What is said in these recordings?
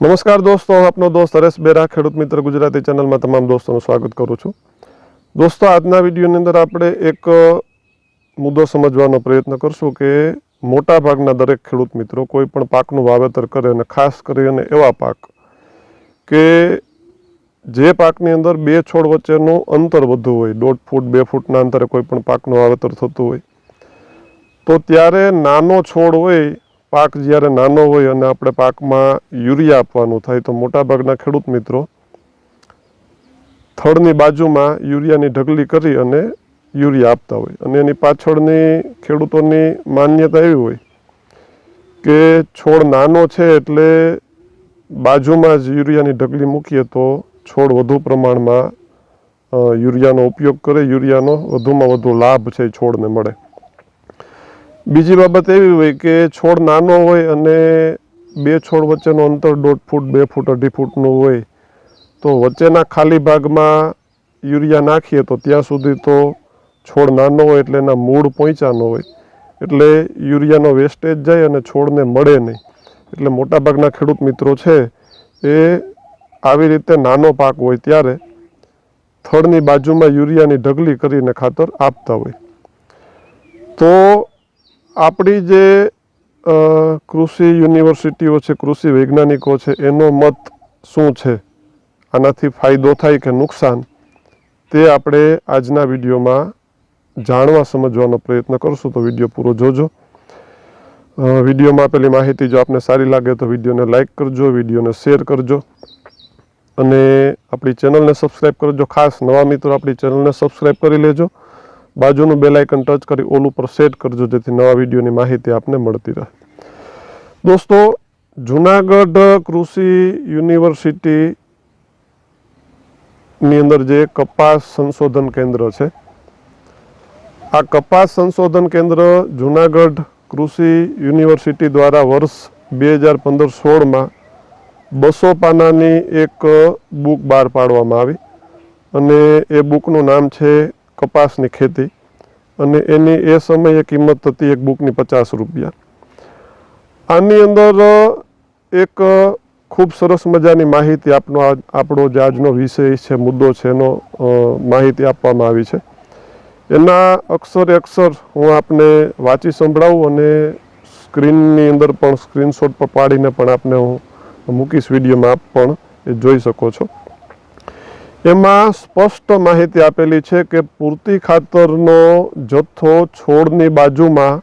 નમસ્કાર દોસ્તો, હું આપનો દોસ્ત હરેશ બેરા, ખેડૂત મિત્ર ગુજરાતી ચેનલમાં તમામ દોસ્તોનું સ્વાગત કરું છું. દોસ્તો, આજના વિડીયોની અંદર આપણે એક મુદ્દો સમજવાનો પ્રયત્ન કરશું કે મોટા ભાગના દરેક ખેડૂત મિત્રો કોઈ પણ પાકનું વાવેતર કરે અને ખાસ કરીને એવા પાક કે જે પાકની અંદર બે છોડ વચ્ચેનું અંતર વધુ હોય, દોઢ ફૂટ, બે ફૂટના અંતરે કોઈ પણ પાકનું વાવેતર થતું હોય, તો ત્યારે નાનો છોડ હોય પાક જ્યારે નાનો હોય અને આપણે પાકમાં યુરિયા આપવાનું થાય તો મોટાભાગના ખેડૂત મિત્રો થડની બાજુમાં યુરિયાની ઢગલી કરી અને યુરિયા આપતા હોય. અને એની પાછળની ખેડૂતોની માન્યતા એવી હોય કે છોડ નાનો છે એટલે બાજુમાં જ યુરિયાની ઢગલી મૂકીએ તો છોડ વધુ પ્રમાણમાં યુરિયાનો ઉપયોગ કરે. યુરિયાનો વધુમાં વધુ લાભ છે છોડને મળે. બીજી બાબત એવી હોય કે છોડ નાનો હોય અને બે છોડ વચ્ચેનું અંતર દોઢ ફૂટ, બે ફૂટ, અઢી ફૂટનું હોય, તો વચ્ચેના ખાલી ભાગમાં યુરિયા નાખીએ તો ત્યાં સુધી તો છોડ નાનો હોય એટલે એના મૂળ પોંચાનો હોય. એટલે યુરિયાનો વેસ્ટેજ જાય અને છોડને મળે નહીં. એટલે મોટાભાગના ખેડૂત મિત્રો છે, એ આવી રીતે નાનો પાક હોય ત્યારે થડની બાજુમાં યુરિયાની ઢગલી કરીને ખાતર આપતા હોય. તો આપણી જે કૃષિ યુનિવર્સિટીઓ છે, કૃષિ વૈજ્ઞાનિકો છે, એનો મત શું છે? આનાથી ફાયદો થાય કે નુકસાન? તે આપણે આજના વિડીયોમાં જાણવા, સમજવાનો પ્રયત્ન કરશું. તો વીડિયો પૂરો જોજો. વિડીયોમાં આપેલી માહિતી જો આપને સારી લાગે તો વિડીયોને લાઇક કરજો, વિડીયોને શેર કરજો. અને આપણી ચેનલને સબસ્ક્રાઈબ કરજો. ખાસ નવા મિત્રો આપણી ચેનલને સબસ્ક્રાઈબ કરી લેજો. બાજુનું બેલ આઇકન ટચ કરી ઓલ ઉપર સેટ કરજો, જેથી નવા વિડીયોની માહિતી આપને મળતી રહે. દોસ્તો, જુનાગઢ કૃષિ યુનિવર્સિટી ની અંદર જે કપાસ સંશોધન કેન્દ્ર છે, આ કપાસ સંશોધન કેન્દ્ર જુનાગઢ કૃષિ યુનિવર્સિટી દ્વારા વર્ષ બે હજાર પંદર સોળમાં બસો પાનાની એક બુક બહાર પાડવામાં આવી. અને એ બુકનું નામ છે કપાસની ખેતી અને એની એ સમયે કિંમત હતી એક બુકની પચાસ રૂપિયા. આની અંદર એક ખૂબ સરસ મજાની માહિતી આપનો આપણો જે આજનો વિષય છે, મુદ્દો છે, એનો માહિતી આપવામાં આવી છે. એના અક્ષરે અક્ષર હું આપને વાંચી સંભળાવું અને સ્ક્રીનની અંદર પણ સ્ક્રીનશોટ પર પાડીને પણ આપને હું મૂકીશ વિડીયોમાં, આપ પણ એ જોઈ શકો છો. એમાં સ્પષ્ટ માહિતી આપેલી છે કે પૂરતી ખાતરનો જથ્થો છોડની બાજુમાં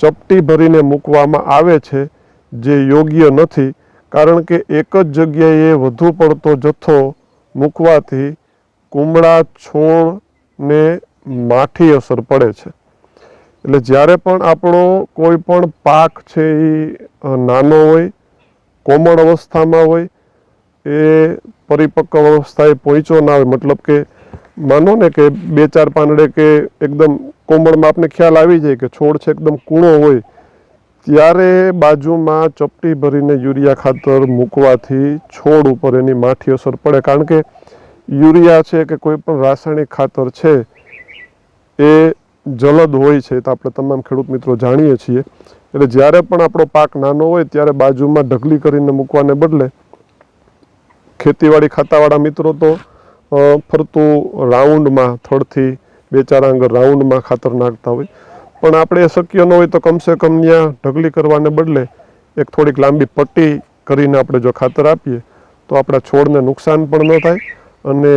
ચપટી ભરીને મૂકવામાં આવે છે, જે યોગ્ય નથી, કારણ કે એક જ જગ્યાએ વધુ પડતો જથ્થો મૂકવાથી કુમળા છોડને માઠી અસર પડે છે. એટલે જ્યારે પણ આપણો કોઈ પણ પાક છે એ નાનો હોય, કોમળ અવસ્થામાં હોય એ પરિપક્વ અવસ્થાએ પહોંચ્યો ના હોય. મતલબ કે માનો ને કે બે ચાર પાંદડે કે એકદમ કોમળમાં આપને ખ્યાલ આવી જાય કે છોડ છે એકદમ કૂણો હોય, ત્યારે બાજુમાં ચપટી ભરીને યુરિયા ખાતર મૂકવાથી છોડ ઉપર એની માઠી અસર પડે. કારણ કે યુરિયા છે કે કોઈ પણ રાસાયણિક ખાતર છે, એ જલદ હોય છે તો આપણે તમામ ખેડૂત મિત્રો જાણીએ છીએ. એટલે જ્યારે પણ આપણો પાક નાનો હોય, ત્યારે બાજુમાં ઢગલી કરીને મૂકવાને બદલે ખેતીવાડી ખાતાવાળા મિત્રો તો ફરતું રાઉન્ડમાં, થડથી બે ચાર આંગળ રાઉન્ડમાં ખાતર નાખતા હોય. પણ આપણે એ શક્ય ન હોય તો કમસે કમ ત્યાં ઢગલી કરવાને બદલે એક થોડીક લાંબી પટ્ટી કરીને આપણે જો ખાતર આપીએ, તો આપણા છોડને નુકસાન પણ ન થાય અને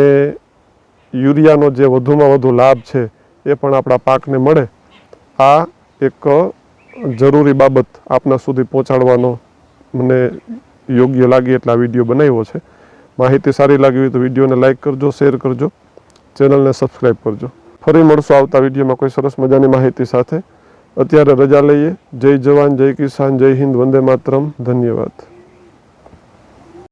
યુરિયાનો જે વધુમાં વધુ લાભ છે એ પણ આપણા પાકને મળે. આ એક જરૂરી બાબત આપના સુધી પહોંચાડવાનો મને યોગ્ય લાગે એટલા વીડિયો બનાવ્યો છે. માહિતી સારી લાગી હોય તો વિડીયોને લાઇક કરજો, શેર કરજો, ચેનલને સબસ્ક્રાઈબ કરજો. ફરી મળશું આવતા વિડીયોમાં કોઈ સરસ મજાની માહિતી સાથે. અત્યારે રજા લઈએ. જય જવાન, જય કિસાન, જય હિન્દ, વંદે માતરમ. ધન્યવાદ.